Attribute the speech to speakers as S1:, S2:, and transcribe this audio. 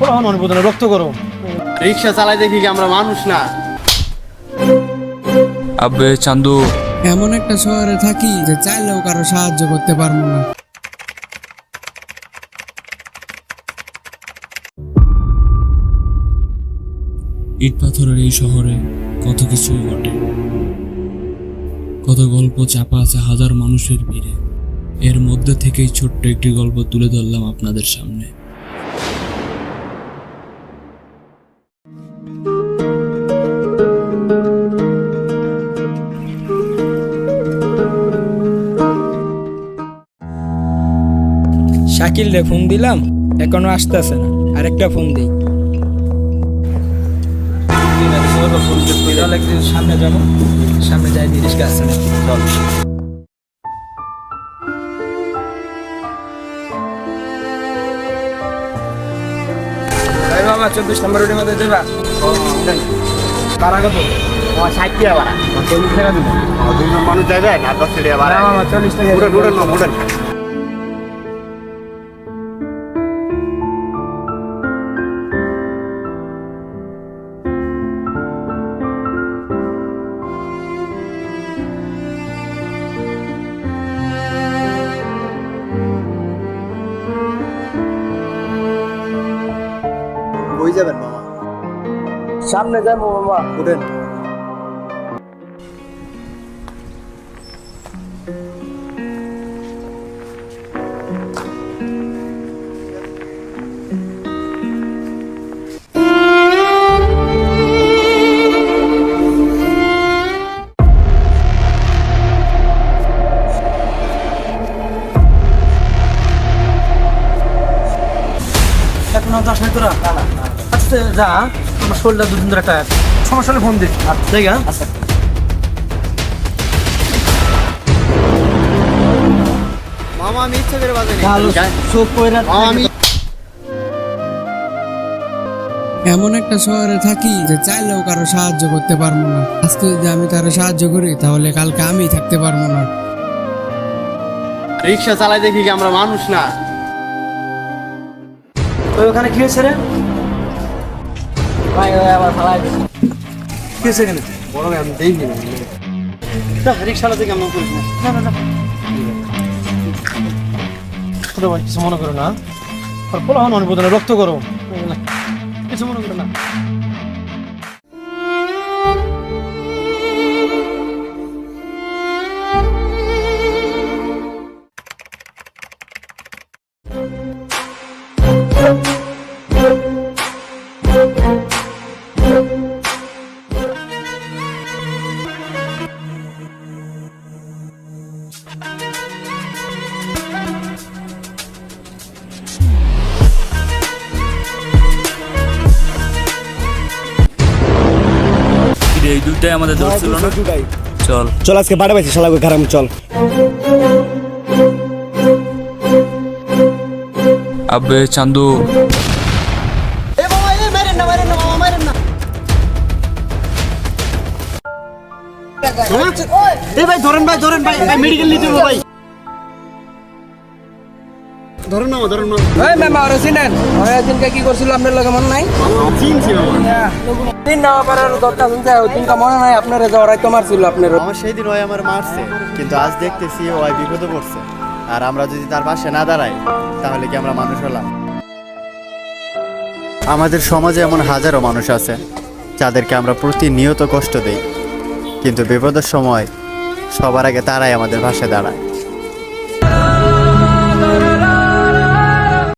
S1: মানুষ বোধ রক্ত করো
S2: রিক্সা চালাই দেখি কি আমরা মানুষ না।
S3: আবে চান্দু।
S4: এমন একটা শহরে থাকি যে চাইলেও কারও সাহায্য করতে পারব না। ইট পাথরের এই শহরে কত কিছুই ঘটে। কত গল্প চাপা আছে হাজার মানুষের ভিড়ে। এর মধ্যে থেকেই ছোট্ট একটি গল্প তুলে ধরলাম আপনাদের সামনে।
S5: শাকিল রে ফোন দিলাম, এখনও আসতেছে না। আরেকটা ফোন দিই। একদিন সামনে যাব। সামনে যাই আসছে না চল। বাবা চব্বিশ নম্বর রোডের মধ্যে দেবা? ভাড়া কত
S2: ষাট টাকা ভাড়া।
S5: চল্লিশ টাকা দিবো।
S2: দুজন মানুষ যাবে না দশ টাকা ভাড়া।
S5: চল্লিশ টাকা
S2: কই যাবেন মামা।
S5: সামনে যাব মামা
S2: উঠেন।
S1: এখন আর যাস না তোরা আচ্ছা যা আমার শরীরটা দুদিন ধরে একটা সমস্যা হলে ফোন দিস আচ্ছা। ঠিক আছে
S2: মামা আমি ইচ্ছা করে বাজে
S1: ভালো চোখ কইরা
S2: আমি
S4: এমন একটা শহরে থাকি যে চাইলেও কারও সাহায্য করতে পারব না। আজকে যদি আমি কারও সাহায্য করি তাহলে কালকে আমি থাকতে পারব না।
S2: রিক্সা চালাই দেখি কি আমরা মানুষ না।
S1: ওই ওখানে কি হয়েছে রে?
S5: আবার ফালাই।
S1: কি এখানে?
S2: বড় আমি দেখি না
S1: থেকে আমরা না। না না না। ছোট ভাই কিছু মনে করো না। আর মানুষ বোধ রক্ত করো কিছু মনে করো না।
S3: এই দুইটাই আমাদের ধরছিল না? চল।
S2: চল আজকে বাড়া পাইছি শালা খারাপ চল।
S3: আবে চান্দু।
S2: ধরেন ভাই ধরেন ভাই। ভাই মেডিকেল নিতে ভাই। ধরেন মামা ধরেন মামা
S5: ওই মামা ওরা চিনেন ওরা দিনকে কি করছিল? আপনার লগে মনে নাই?
S2: চিনছি মামা
S5: তিন না আবার দরকার শুনছে ওই মনে নাই আপনার জড়াই তো মারছিল আপনার।
S2: আমার সেই দিন ওই আমার মারছে কিন্তু আজ দেখতেছি ওই বিপদে পড়ছে। আর আমরা যদি তার পাশে না দাঁড়াই তাহলে কি আমরা মানুষ হলাম? আমাদের সমাজে এমন হাজারো মানুষ আছে যাদেরকে আমরা প্রতিনিয়ত কষ্ট দেই। কিন্তু বিপদের সময় সবার আগে তারাই আমাদের পাশে দাঁড়ায়।